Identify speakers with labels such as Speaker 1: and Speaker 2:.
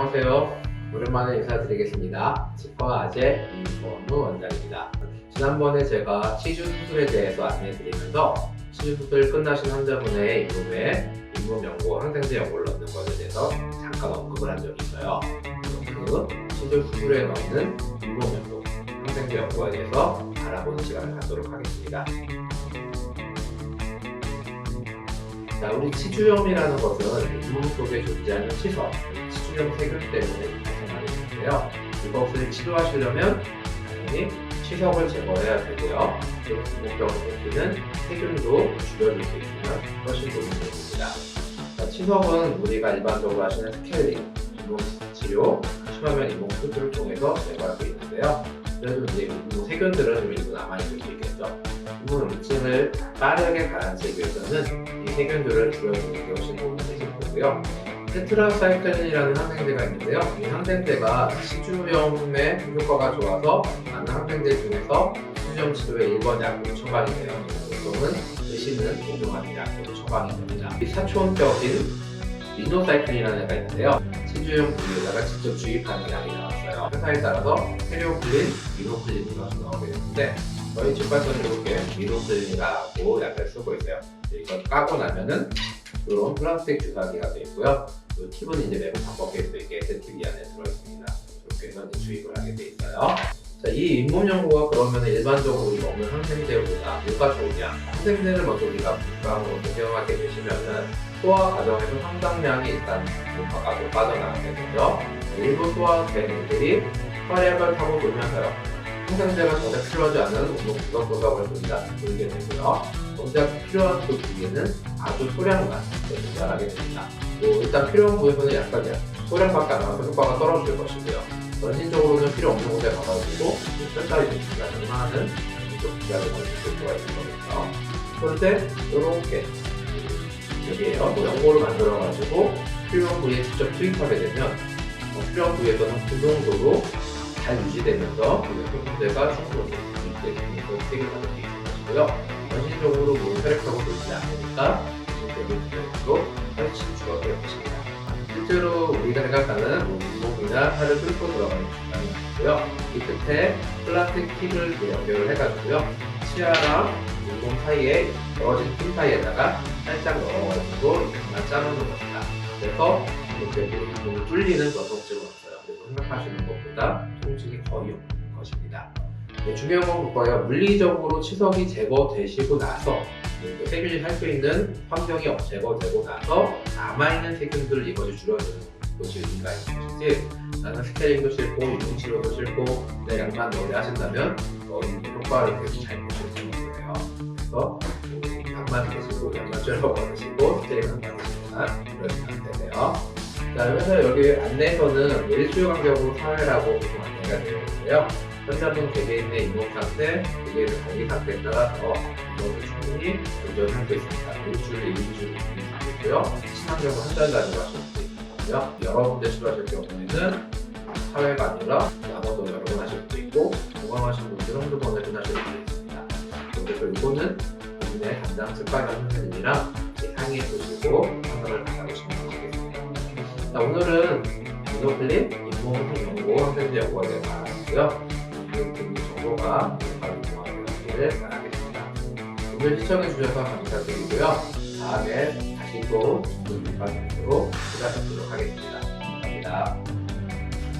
Speaker 1: 안녕하세요. 오랜만에 인사드리겠습니다. 치과 아재 이원우 원장입니다. 지난번에 제가 치주 수술에 대해서 안내해드리면서 치주 수술 끝나신 환자분의 이몸에 잇몸 연고 항생제 연고를 넣는 것에 대해서 잠깐 언급을 한 적이 있어요. 그 치주 수술에 넣는 잇몸 연고 항생제 연고에 대해서 알아보는 시간을 갖도록 하겠습니다. 자, 우리 치주염이라는 것은 잇몸 속에 존재하는 치석, 치주염 세균 때문에 발생하게 되는데요. 이것을 치료하시려면 당연히 치석을 제거해야 되고요. 그리고 궁극적으로 목표는 세균도 줄여줄 수 있으면 훨씬 도움이 됩니다. 자, 치석은 우리가 일반적으로 하시는 스케일링, 잇몸 치료, 심하면 잇몸 수술을 통해서 제거할 수 있는데요. 그래도 이제 세균들은 좀 일부 남아있을 수 있겠죠. 잇몸 음침을 빠르게 가라앉히기 위해서는 이 세균들을 줄여주는 게 훨씬 도움이 되실 거고요. 테트라사이클린이라는 항생제가 있는데요. 이 항생제가 치주염에 효과가 좋아서 많은 항생제 중에서 치주염 치료에 1번 약으로 처방이 돼요. 보통은 드시는 복용하는 약으로 처방이 됩니다. 이 사촌적인 리노사이클린이라는 애가 있는데요. 치주염 부위에다가 직접 주입하는 약이 나왔어요. 회사에 따라서 페리오클린, 미노클린 이것이 나오게 되는데 저희 치과에서는 이렇게 미노클린이라고 약을 쓰고 있어요. 이걸 까고 나면은 이런 플라스틱 주사기가 되어 있고요. 그 팁은 이제 매번 바꿔낄 수 있게 세트기 안에 들어있습니다. 이렇게 해서 주입을 하게 돼 있어요. 자, 이 잇몸 연고가 그러면 일반적으로 우리 먹는 항생제보다 뭐가 좋으냐? 항생제를 먼저 우리가 물감으로 복용하게 되시면은 소화 과정에서 상당량이 일단 효과가 빠져나가게 되죠. 일부 소화된 애들이 혈액을 타고 돌면서요. 항생제가 전혀 필요하지 않은 운동 구석구석을 돌다 돌게 되고요. 정작 필요한 그 부위에는 아주 소량만 조달하게 됩니다. 또 일단 필요한 부위에서는 약간 소량밖에 안 나와서 효과가 떨어질 것이고요. 원신적으로는 필요 없는 곳에 가가지고 끝까지 주기가 장난하는 이쪽 기관을 걸릴 수가 있는 거겠죠. 그런데 이렇게 여기에요. 뭐 연고를 만들어가지고 필요한 부위에 직접 투입하게 되면 어, 필요한 부위에서는 그 정도로 잘 유지되면서 문제가 충분히 세계를 받을 수 있는 것이고요. 원시적으로 뭐 혈액하고 돌지 않으니까 대부분으로 훨씬 줄어들 것입니다. 실제로 우리가 생각하는 뭐 잇몸이나 살을 뚫고 들어가는 중간이 있고요. 이 끝에 팁을 이렇게 연결을 해가지고요. 치아랑 잇몸 사이에 떨어진 틈 사이에다가 살짝 넣어가지고 이렇게만 짜놓는 겁니다. 그래서 이렇게 잇몸을 뚫리는 그런 통증은 없어요. 그리고 생각하시는 것보다 통증이 거의 없는 것입니다. 네, 중요한 건 그거예요. 물리적으로 치석이 제거되시고 나서 그 세균이 살 수 있는 환경이 제거되고 나서 남아있는 세균들을 이것이 줄여주는 것이 의미가 있는 것이지 나는 스케일링도 싫고 이동치료도 싫고 내 약만 넣으려 하신다면 어, 이 효과를 계속 잘 보실 수 있어요. 그래서 뭐 약만 드시고 약만 쩔어 버리시고 스케일링 안 받으시거나 그러시면 안 되세요. 자, 그래서 여기 안내에서는 일주일 간격으로 사회라고 보통 안내가 되어 있는데요. 환자분 개개인의 이동 상태, 개개인의 관리 상태에 따라서 이것을 충분히 수 있습니다. 일주일, 일주일 있고요. 친환경으로 한달 단위로 하실 수 있고요. 여러 군데 치료하실 경우에는 사회가 아니라 나눠서 여러 번 하실 수도 있고 건강하신 분들은 한두 번에 끝나실 수도 있습니다. 그래서 이거는 본인의 담당 측과장 선생님이랑 상의해 보시고 상담을 받아보시면 되겠습니다. 자, 오늘은 미노클린 잇몸 연고 항생제 연구에 대해서 알아봤고요. 그 정보가 바로 도와주기를 바라겠습니다. 오늘 시청해주셔서 감사드리고요. 다음에 다시 또 좋은 방송으로 찾아뵙도록 하겠습니다. 감사합니다.